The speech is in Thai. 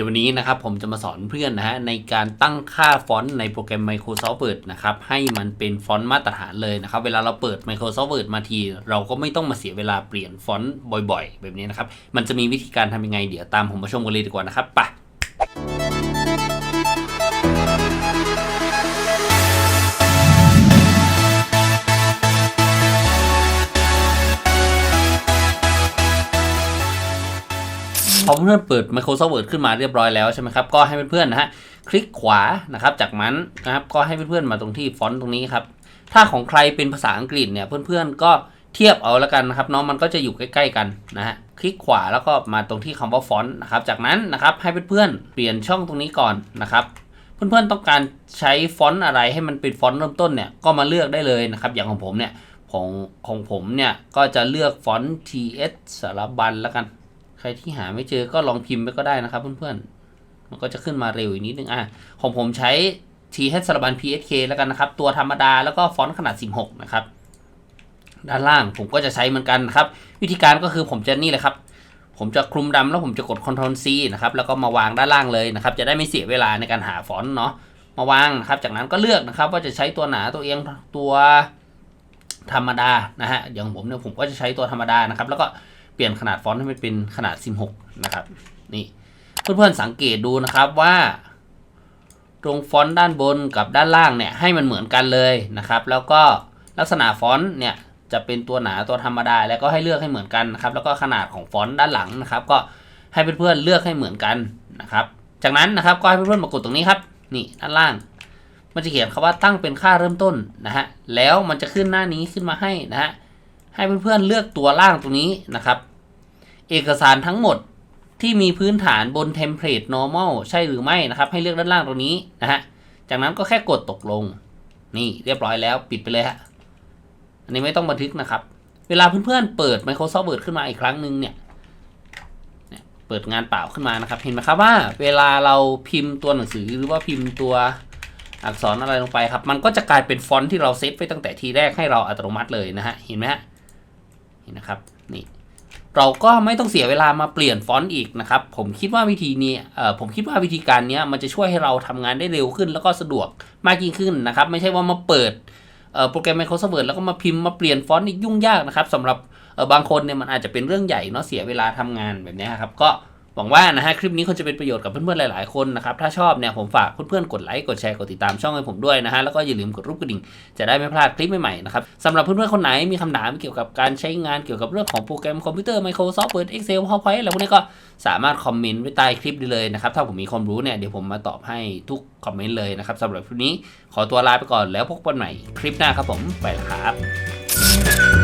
ดี๋ยววันนี้นะครับผมจะมาสอนเพื่อนนะฮะในการตั้งค่าฟอนต์ในโปรแกรม Microsoft Word นะครับให้มันเป็นฟอนต์มาตรฐานเลยนะครับเวลาเราเปิด Microsoft Word มาที เราก็ไม่ต้องมาเสียเวลาเปลี่ยนฟอนต์บ่อยๆ แบบนี้นะครับมันจะมีวิธีการทำยังไงเดี๋ยวตามผมมาชมกันเลยดีกว่านะครับไป พอเพื่อนเปิด Microsoft Word ขึ้นมาเรียบร้อยแล้วใช่ไหมครับ ก็ให้เพื่อนๆนะฮะคลิกขวานะครับ จากนั้นนะครับก็ให้เพื่อนๆมาตรงที่ฟอนต์ตรงนี้ครับ ถ้าของใครเป็นภาษาอังกฤษเนี่ยเพื่อนๆก็เทียบเอาแล้วกันนะครับเนาะมันก็จะอยู่ใกล้ๆกันนะฮะคลิกขวาแล้วก็มาตรงที่คำว่าฟอนต์นะครับ จากนั้นนะครับให้เพื่อนๆเปลี่ยนช่องตรงนี้ก่อนนะครับเพื่อนๆต้องการใช้ฟอนต์อะไรให้มันเป็นฟอนต์เริ่มต้นเนี่ยก็มาเลือกได้เลยนะครับอย่างของผมเนี่ยของของผมเนี่ยก็จะเลือกฟอนต์ TS สารบัญแล้วกัน ใครที่หาไม่เจอก็ลองพิมพ์ไปก็ได้นะครับเพื่อนๆ มันก็จะขึ้นมาเร็วอีกนิดนึงอะของผมใช้ TH สารบัญ PSK แล้วกันนะครับ ตัวธรรมดาแล้วก็ฟอนต์ขนาด 16 นะครับ ด้านล่างผมก็จะใช้เหมือนกันนะครับ วิธีการก็คือผมจะนี่เลยครับ ผมจะคลุมดำแล้วผมจะกด Ctrl C นะครับ แล้วก็มาวางด้านล่างเลยนะครับ จะได้ไม่เสียเวลาในการหาฟอนต์เนาะ มาวางนะครับ จากนั้นก็เลือกนะครับ ว่าจะใช้ตัวหนาตัวเอียงตัวธรรมดานะฮะ อย่างผมเนี่ยผมก็จะใช้ตัวธรรมดานะครับ แล้วก็ เปลี่ยนขนาดฟอนต์ให้มันเป็นขนาด 16 นะครับ นี่เพื่อนๆสังเกตดูนะครับว่า ตรงฟอนต์ด้านบนกับด้านล่างเนี่ยให้มันเหมือนกันเลยนะครับ แล้วก็ลักษณะฟอนต์เนี่ยจะเป็นตัวหนาตัวธรรมดา แล้วก็ให้เลือกให้เหมือนกันนะครับแล้วก็ขนาดของฟอนต์ด้านหลังนะครับ ก็ให้เพื่อนๆเลือกให้เหมือนกันนะครับ จากนั้นนะครับก็ให้เพื่อนๆมากดตรงนี้ครับนี่ด้านล่าง มันจะเขียนคำว่าตั้งเป็นค่าเริ่มต้นนะฮะแล้วมันจะขึ้นหน้านี้ขึ้นมาให้นะฮะ ให้เพื่อนๆเลือกตัวล่างตรงนี้นะครับ เอกสารทั้งหมดที่มีพื้นฐานบนเทมเพลต normal ใช่หรือไม่นะครับ ให้เลือกด้านล่างตรงนี้นะฮะ จากนั้นก็แค่กดตกลง นี่เรียบร้อยแล้วปิดไปเลยฮะ อันนี้ไม่ต้องบันทึกนะครับ เวลาเพื่อนๆเปิด Microsoft Word ขึ้นมาอีกครั้งหนึ่งเนี่ยเปิดงานเปล่าขึ้นมานะครับ เห็นไหมครับว่า เวลาเราพิมพ์ตัวหนังสือหรือว่าพิมพ์ตัวอักษรอะไรลงไปครับ มันก็จะกลายเป็นฟอนต์ที่เราเซตไว้ตั้งแต่ทีแรกให้เราอัตโนมัติเลยนะฮะ เห็นไหมฮะ นะครับนี่เราก็ไม่ต้องเสียเวลามาเปลี่ยนฟอนต์อีกนะครับ ผมคิดว่าวิธีนี้ผมคิดว่าวิธีการนี้มันจะช่วยให้เราทำงานได้เร็วขึ้น แล้วก็สะดวกมากยิ่งขึ้นนะครับ ไม่ใช่ว่ามาเปิดโปรแกรม Microsoft Word แล้วก็มาพิมพ์มาเปลี่ยนฟอนต์นี่ยุ่งยากนะครับสำหรับบางคนเนี่ยมันอาจจะเป็นเรื่องใหญ่เนาะเสียเวลาทำงานแบบนี้ครับก็ วังว่านะฮะคลิปนี้คงจะเป็นประโยชน์กับเพื่อนๆหลายๆคนนะครับถ้าชอบเนี่ยผมฝากเพื่อนๆกดไลค์กดแชร์กดติดตามช่องให้ผมด้วยนะฮะแล้วก็อย่าลืมกดรูปกระดิ่งจะได้ไม่พลาดคลิปใหม่ๆนะครับสำหรับเพื่อนๆคนไหนมีคำถามเกี่ยวกับการใช้งานเกี่ยวกับเรื่องของโปรแกรมคอมพิวเตอร์ Microsoft Word Excel PowerPoint อะไรพวกนี้ก็สามารถคอมเมนต์ไว้ใต้คลิปได้เลยนะครับถ้าผมมีความรู้เนี่ยเดี๋ยวผมมาตอบให้ทุกคอมเมนต์เลยนะครับสำหรับคลิปนี้ขอตัวลาไปก่อนแล้วพบกันใหม่คลิปหน้าครับผมไปล้วครับ